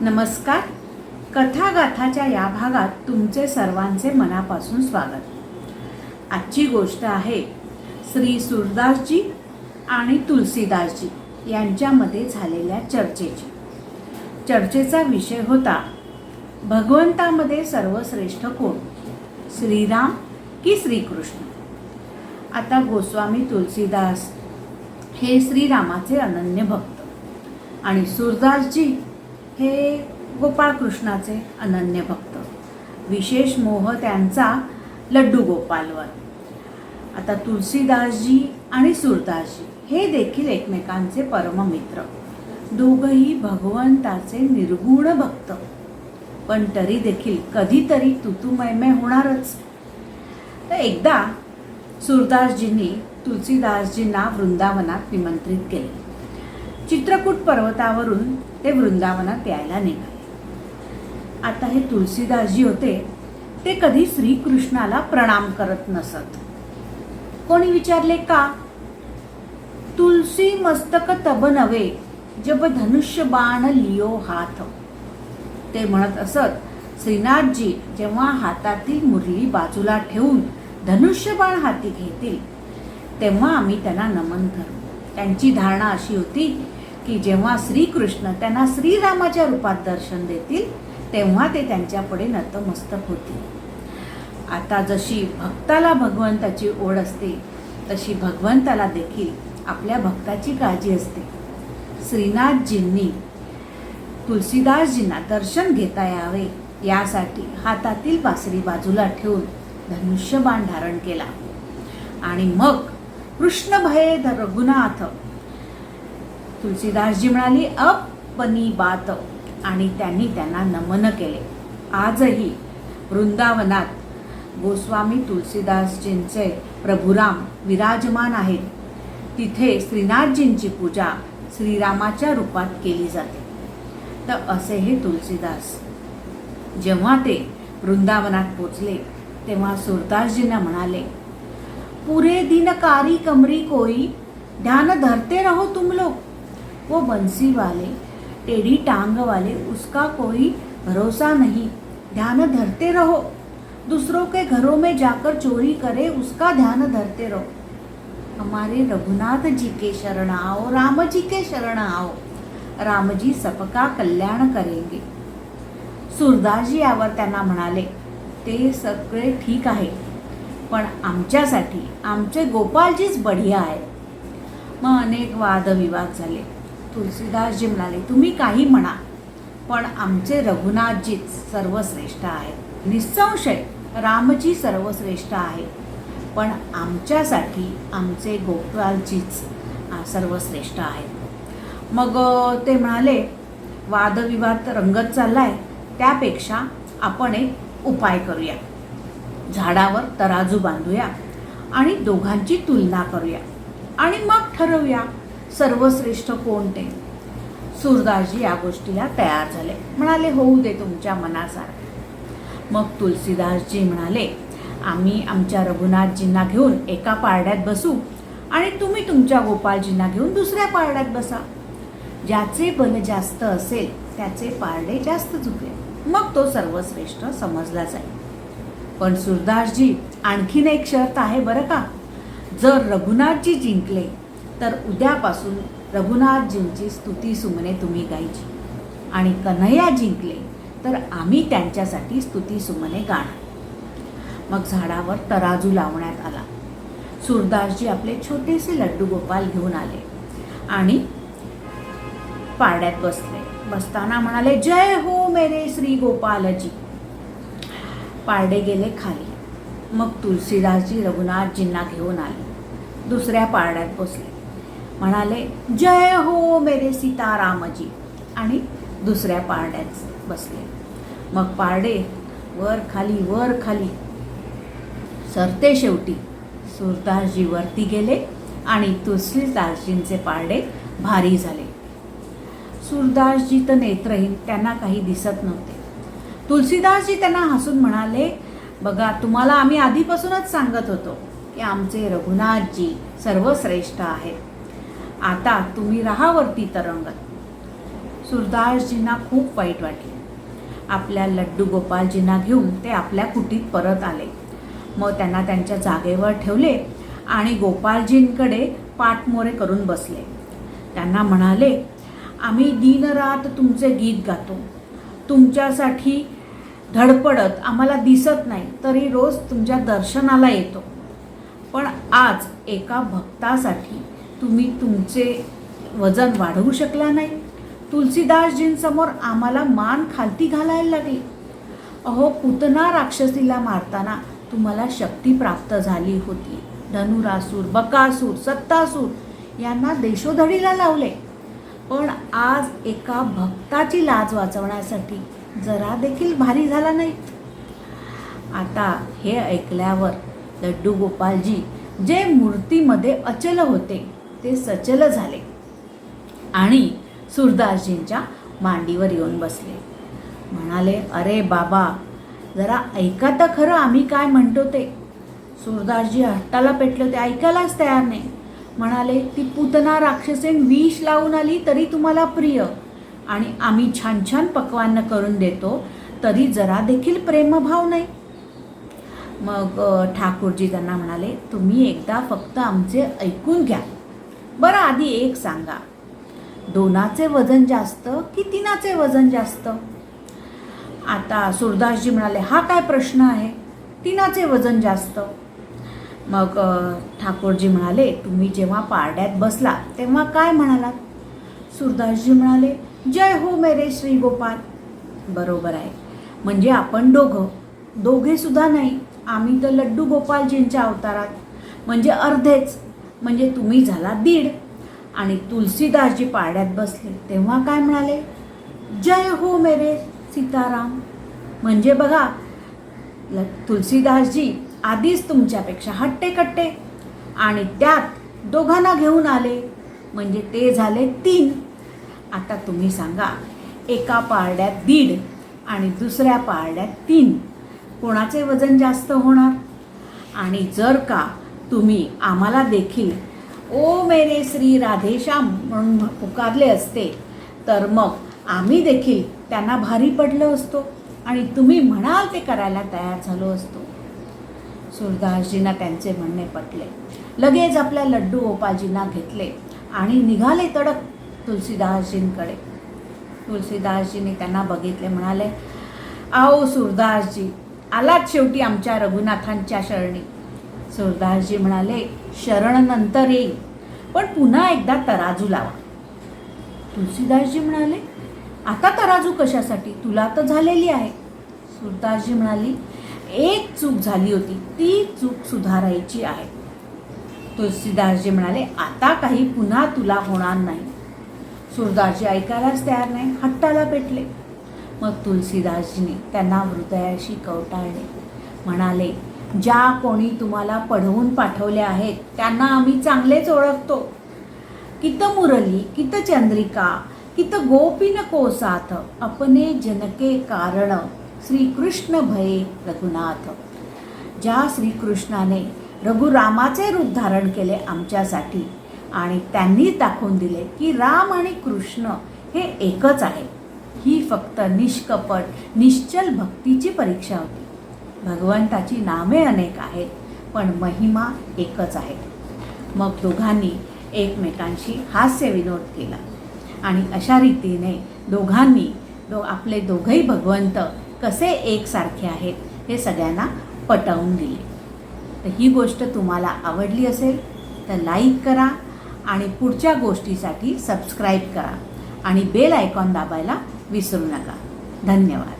नमस्कार. कथागाथाच्या या भागात तुमचे सर्वांचे मनापासून स्वागत. आजची गोष्ट आहे श्री सुरदासजी आणि तुलसीदासजी यांच्यामध्ये झालेल्या चर्चेची. चर्चेचा विषय होता भगवंतामध्ये सर्वश्रेष्ठ कोण? श्रीराम की श्रीकृष्ण? आता गोस्वामी तुलसीदास हे श्रीरामाचे अनन्य भक्त आणि सुरदासजी हे गोपाळकृष्णाचे अनन्य भक्त. विशेष मोह त्यांचा लड्डू गोपालवर. आता तुलसीदासजी आणि सुरदासजी हे देखील एकमेकांचे परममित्र. दोघही भगवंताचे निर्गुण भक्त. पण तरी देखील कधीतरी तुतुमयमय होणारच. तर एकदा सुरदासजींनी तुलसीदासजींना वृंदावनात निमंत्रित केले. चित्रकूट पर्वतावरून ते वृंदावनात यायला निघाले. आता हे तुलसीदासजी होते ते कधी श्रीकृष्णाला प्रणाम करत नसत. कोणी विचारले का तुलसी मस्तक तब नवे जब धनुष्य बाण लियो हात ते म्हणत असत श्रीनाथजी जेव्हा हातातील मुरली बाजूला ठेवून धनुष्यबाण हाती घेतील तेव्हा आम्ही त्यांना नमन करू. त्यांची धारणा अशी होती की जेव्हा श्रीकृष्ण त्यांना श्रीरामाच्या रूपात दर्शन देतील तेव्हा ते त्यांच्यापुढे नतमस्तक होतील. आता जशी भक्ताला भगवंताची ओढ असते तशी भगवंताला देखील आपल्या भक्ताची काळजी असते. श्रीनाथजींनी तुलसीदासजींना दर्शन घेता यावे यासाठी हातातील बासरी बाजूला ठेवून धनुष्यबाण धारण केला. आणि मग कृष्ण भये ध रघुनाथ तुलसीदासजी म्हणाली अपनी बात. आणि त्यांनी त्यांना नमन केले. आजही वृंदावनात गोस्वामी तुलसीदासजींचे प्रभुराम विराजमान आहेत. तिथे श्रीनाथजींची पूजा श्रीरामाच्या रूपात केली जाते. तर असे हे तुलसीदास जेव्हा ते वृंदावनात पोचले तेव्हा सुरदासजींना म्हणाले पुरे दिन कारी कमरी कोई ध्यान धरते रहो तुम लोग. वो बंसी वाले टेढ़ी टांग वाले उसका कोई भरोसा नहीं। ध्यान धरते रहो। दूसरों के घरों में जाकर चोरी करे उसका ध्यान धरते रहो। हमारे रघुनाथ जी के शरण आओ राम जी के शरण आओ। राम जी सबका कल्याण करेंगे। सुरदासजी यावर त्यांना म्हणाले ते सगळे ठीक आहे पण आमच्यासाठी आमचे गोपालजीच बढिया आहे मग अनेक वादविवाद झाले. तुलसीदासजी म्हणाले तुम्ही काही म्हणा पण आमचे रघुनाथजीच सर्वश्रेष्ठ आहेत. निसंशय रामजी सर्वश्रेष्ठ आहे पण आमच्यासाठी आमचे गोपालजीच सर्वश्रेष्ठ आहेत. मग ते म्हणाले वादविवाद रंगत चालला आहे त्यापेक्षा आपण एक उपाय करूया. झाडावर तराजू बांधूया आणि दोघांची तुलना करूया आणि मग ठरवूया. सर्वश्रेष्ठ कोणते सूरदासजी सुरदासजी या गोष्टीला तयार झाले. म्हणाले होऊ दे तुमच्या मनासारखे. मग तुलसीदासजी म्हणाले आम्ही आमच्या रघुनाथजींना घेऊन एका पारड्यात बसू आणि तुम्ही तुमच्या गोपालजींना घेऊन दुसऱ्या पारड्यात बसा. ज्याचे बल जास्त असेल त्याचे पारडे जास्त झुकले. मग तो सर्वश्रेष्ठ समजला जाईल. पण सुरदासजी आणखीन एक शर्त आहे बरं का. जर रघुनाथजी जिंकले तर उद्यापासून रघुनाथजींची स्तुती सुमने तुम्ही गायची. आणि कन्हैया जिंकले तर आम्ही त्यांच्यासाठी स्तुती सुमने गाणार. मग झाडावर तराजू लावण्यात आला. सुरदासजी आपले छोटेसे लड्डू गोपाल घेऊन आले आणि पारड्यात बसले. बसताना म्हणाले जय हो मेरे श्री गोपालजी. पारडे गेले खाली. मग तुलसीदासजी रघुनाथजींना घेऊन आले. दुसऱ्या पारड्यात बसले. म्हणाले जय हो मेरे सीतारामजी. आणि दुसऱ्या पारड्यात बसले. मग पारडे वर खाली वर खाली. सरते शेवटी सुरदासजी वरती गेले आणि तुलसीदासजींचे पारडे भारी झाले. सुरदासजी तर नेत्रहीन त्यांना काही दिसत नव्हते. तुलसीदासजी त्यांना हसून म्हणाले बघा तुम्हाला आम्ही आधीपासूनच सांगत होतो की आमचे रघुनाथजी सर्वश्रेष्ठ आहेत. आता तुम्ही राहा वरती तरंगत सुरदासजींना खूप वाईट वाटले. आपल्या लड्डू गोपालजींना घेऊन ते आपल्या कुटीत परत आले. मग त्यांना त्यांच्या जागेवर ठेवले आणि गोपालजींकडे पाठमोरे करून बसले. त्यांना म्हणाले आम्ही दिनरात तुमचे गीत गातो. तुमच्यासाठी धडपडत आम्हाला दिसत नाही तरी रोज तुमच्या दर्शनाला येतो. पण आज एका भक्तासाठी तुम्ही तुमचे वजन वाढवू शकला नाही. तुलसीदासजींसमोर आम्हाला मान खालती घालायला लागली. अहो पुतना राक्षसीला मारताना तुम्हाला शक्ती प्राप्त झाली होती. धनुरासूर बकासूर सत्तासूर यांना देशोधडीला लावले. पण आज एका भक्ताची लाज वाचवण्यासाठी जरा देखील भारी झाला नाही. आता हे ऐकल्यावर लड्डू गोपालजी जे मूर्तीमध्ये अचल होते ते सचल झाले. आणि सुरदासजींच्या मांडीवर येऊन बसले. म्हणाले अरे बाबा जरा ऐका तर खरं आम्ही काय म्हणतो ते. सुरदासजी हट्टाला पेटले ते ऐकायलाच तयार नाही. म्हणाले ती पुतना राक्षसेन विष लावून आली तरी तुम्हाला प्रिय. आणि आम्ही छान छान पक्वान्न करून देतो तरी जरा देखील प्रेमभाव नाही. मग ठाकूरजी त्यांना म्हणाले तुम्ही एकदा फक्त आमचे ऐकून घ्या. बरं आधी एक सांगा. दोनाचे वजन जास्त की तिनाचे वजन जास्त? आता सुरदासजी म्हणाले हा काय प्रश्न आहे? तिनाचे वजन जास्त. मग ठाकूरजी म्हणाले तुम्ही जेव्हा पारड्यात बसला तेव्हा काय म्हणालात? सुरदासजी म्हणाले जय हो मेरे श्री गोपाल. बरोबर आहे. म्हणजे आपण दोघं दोघेसुद्धा नाही. आम्ही तर लड्डू गोपालजींच्या अवतारात. म्हणजे अर्धेच. म्हणजे तुम्ही झाला दीड. आणि तुलसीदासजी पारड्यात बसले. तेव्हा काय म्हणाले? जय हो मेरे सीताराम. म्हणजे बघा ल तुलसीदासजी आधीच तुमच्यापेक्षा हट्टे कट्टे आणि त्यात दोघांना घेऊन आले. म्हणजे ते झाले तीन. आता तुम्ही सांगा एका पारड्यात दीड आणि दुसऱ्या पारड्यात तीन. कोणाचे वजन जास्त होणार? आणि जर का तुम्ही आम्हाला देखील ओ मेरे श्री राधेश्याम म्हणून पुकारले असते तर मग आम्ही देखील त्यांना भारी पडलो असतो आणि तुम्ही म्हणाल ते करायला तयार झालो असतो. सुरदासजींना त्यांचे म्हणणे पटले. लगेच आपल्या लड्डू गोपालजींना घेतले आणि निघाले तडक तुलसीदासजींकडे. तुलसीदासजींनी त्यांना बघितले म्हणाले आओ सुरदासजी आलात शेवटी आमच्या रघुनाथांच्या शरणी. सुरदासजी म्हणाले शरण नंतर येईल पण पुन्हा एकदा तराजू लावा. तुलसीदासजी म्हणाले आता तराजू कशासाठी? तुला तर झालेली आहे. सुरदासजी म्हणाली एक चूक झाली होती ती चूक सुधारायची आहे. तुलसीदासजी म्हणाले आता काही पुन्हा तुला होणार नाही. सुरदासजी ऐकायलाच तयार नाही हट्टाला पेटले. मग तुलसीदासजीने त्यांना हृदयाशी कवटाळले. म्हणाले ज्या कोणी तुम्हाला पढवून पाठवले आहेत त्यांना आम्ही चांगलेच ओळखतो. कित मुरली कित चंद्रिका कित गोपीन कोसाथ अपने जनके कारण श्रीकृष्ण भये रघुनाथ. ज्या श्रीकृष्णाने रघुरामाचे रूप धारण केले आमच्यासाठी आणि त्यांनी दाखवून दिले की राम आणि कृष्ण हे एकच आहे. ही फक्त निष्कपट निश्चल भक्तीची परीक्षा होती. भगवंताची नामे अनेक आहेत पण महिमा एकच आहे. मग दोघांनी एकमेकांशी हास्य विनोद केला. आणि अशा रीतीने दोघांनी दो आपले दोघंही भगवंत कसे एकसारखे आहेत हे सगळ्यांना पटवून दिले. तर ही गोष्ट तुम्हाला आवडली असेल तर लाईक करा आणि पुढच्या गोष्टीसाठी सबस्क्राईब करा आणि बेल आयकॉन दाबायला विसरू नका. धन्यवाद.